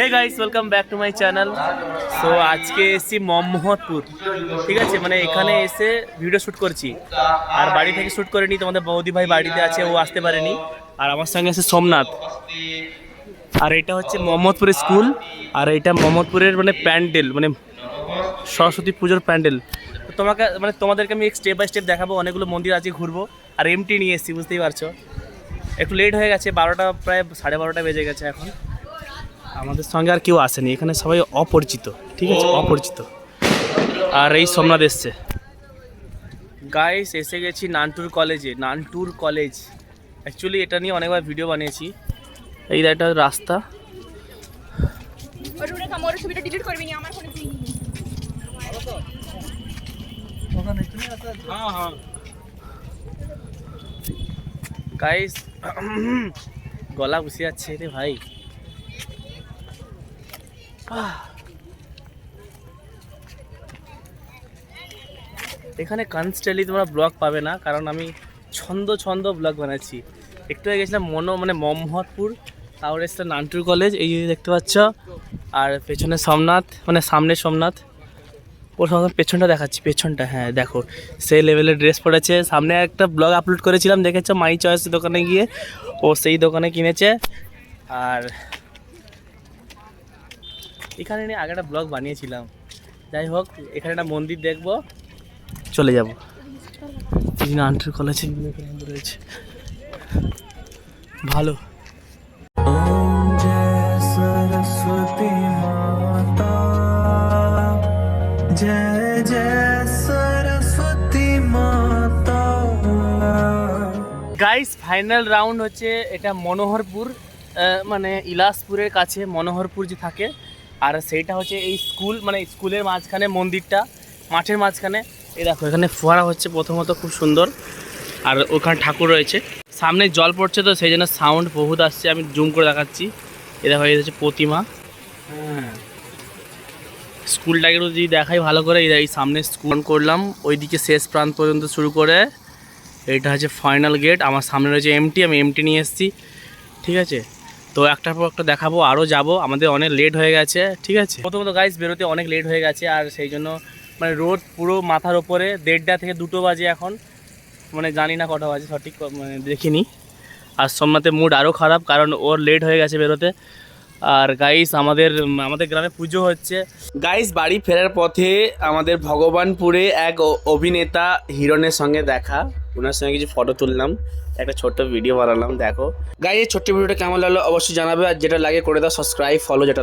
Hey guys welcome back to my channel so আজকে এসেছি মহম্মদপুর। ঠিক আছে? মানে এখানে এসে ভিডিও শ্যুট করছি। আর বাড়ি থেকে শ্যুট করিনি, তোমাদের বৌদি ভাই বাড়িতে আছে, ও আসতে পারেনি। আর আমার সঙ্গে আছে সোমনাথ। আর এটা হচ্ছে মোহাম্মদপুরের স্কুল। আর এটা মোহাম্মদপুরের মানে প্যান্ডেল মানে সরস্বতী পুজোর প্যান্ডেল। তোমাকে মানে তোমাদেরকে আমি স্টেপ বাই স্টেপ দেখাবো। অনেকগুলো মন্দির আছে ঘুরবো। আর এমটি নিয়ে এসেছি, বুঝতেই পারছ? একটু লেট হয়ে গেছে, বারোটা, প্রায় সাড়ে বারোটা বেজে গেছে এখন। আমাদের সঙ্গে আর কেউ আসেনি এখানে সবাই অপরিচিত ঠিক আছে? অপরিচিত। আর এই সোমনাথ এসছে। গাইস এসে গেছি নানটুর কলেজে নানটুর কলেজ অ্যাকচুয়ালি এটা নিয়ে অনেকবার ভিডিও বানিয়েছি। এই একটা রাস্তা। ওর ওরে কাম ওর ছবিটা ডিলিট করবি না আমার ফোনে তুই গাইস গলা বসে যাচ্ছে রে ভাই। এখানে কনস্ট্যান্টলি তোমরা ব্লগ পাবে না, কারণ আমি ছন্দ ছন্দ ব্লগ বানাচ্ছি। একটু আগে গেছিলাম মনো মানে মোহাম্মদপুর তারপরে এসছে নান্টুর কলেজ এই দেখতে পাচ্ছ। আর পেছনে সোমনাথ মানে সামনে সোমনাথ। ওর সঙ্গে পেছনটা দেখাচ্ছি, পেছনটা হ্যাঁ দেখো। সেই লেভেলের ড্রেস পরেছে সামনে একটা ব্লগ আপলোড করেছিলাম, দেখেছ? মাই চয়েস দোকানে গিয়ে, ও সেই দোকানে কিনেছে। আর এখানে নিয়ে আগে একটা ব্লগ বানিয়েছিলাম যাই হোক এখানে একটা মন্দির দেখবো চলে যাব আন্টার কলেজে রয়েছে ভালো सरस्वती माता जय जय सरस्वती माता গাইস ফাইনাল রাউন্ড হচ্ছে এটা মনোহরপুর আহ, মানে ইলাসপুরের কাছে মনোহরপুর যে থাকে আর সেইটা হচ্ছে এই স্কুল মানে স্কুলের মাঝখানে মন্দিরটা মাঠের মাঝখানে। এই দেখো এখানে ফোয়ারা হচ্ছে প্রথমত খুব সুন্দর। আর ওখানে ঠাকুর রয়েছে। সামনে জল পড়ছে তো সেই জন্য সাউন্ড বহুত আসছে। আমি জুম করে দেখাচ্ছি। এ দেখো এই হচ্ছে প্রতিমা। হ্যাঁ। স্কুলটাকে যদি দেখাই ভালো করে এই সামনে স্কুল করলাম। ওইদিকে শেষ প্রান্ত পর্যন্ত শুরু করে এটা হচ্ছে ফাইনাল গেট আমার সামনে রয়েছে এমটি আমি এমটি নিয়ে এসেছি। ঠিক আছে? তো একটার পর একটা দেখাবো আরও যাব। আমাদের অনেক লেট হয়ে গেছে, ঠিক আছে? প্রথমত গাইস বেরোতে অনেক লেট হয়ে গেছে, আর সেই জন্য মানে রোদ পুরো মাথার ওপরে দেড়টা থেকে দুটো বাজে এখন। মানে জানি না কটা বাজে, সঠিক মানে দেখিনি। আর সোমনাথের মুড আরও খারাপ, কারণ ওর লেট হয়ে গেছে বেরোতে। আর গাইস আমাদের আমাদের গ্রামে পুজো হচ্ছে। গাইস বাড়ি ফেরার পথে আমাদের ভগবানপুরে এক অভিনেতা হিরণের সঙ্গে দেখা। ওনার সঙ্গে কিছু ফটো তুললাম। একটা ছোট্ট ভিডিও বানালাম, দেখো গাই এই ছোট্ট ভিডিওটা কেমন লাগল অবশ্যই জানাবে, আর যেটা লাগে করে দাও সাবস্ক্রাইব ফলো যেটা।